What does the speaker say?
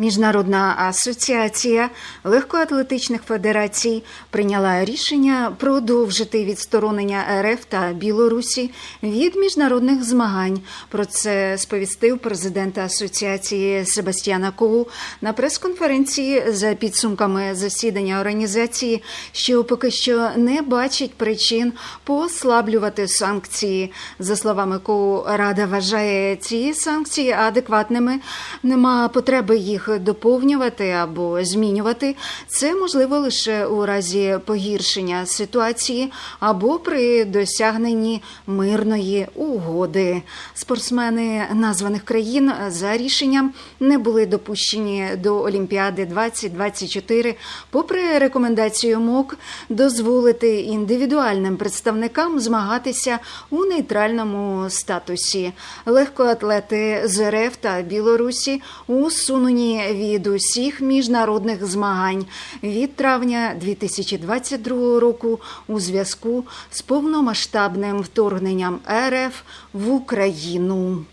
Міжнародна асоціація легкоатлетичних федерацій прийняла рішення продовжити відсторонення РФ та Білорусі від міжнародних змагань. Про це сповістив президент асоціації Себастьяна Коу на прес-конференції за підсумками засідання організації, що поки що не бачить причин послаблювати санкції. За словами Коу, Рада вважає ці санкції адекватними. Нема потреби їх доповнювати або змінювати. Це можливо лише у разі погіршення ситуації або при досягненні мирної угоди. Спортсмени названих країн за рішенням не були допущені до Олімпіади 2024, попри рекомендацію МОК дозволити індивідуальним представникам змагатися у нейтральному статусі. Легкоатлети з РФ та Білорусі усунені від усіх міжнародних змагань від травня 2022 року у зв'язку з повномасштабним вторгненням РФ в Україну.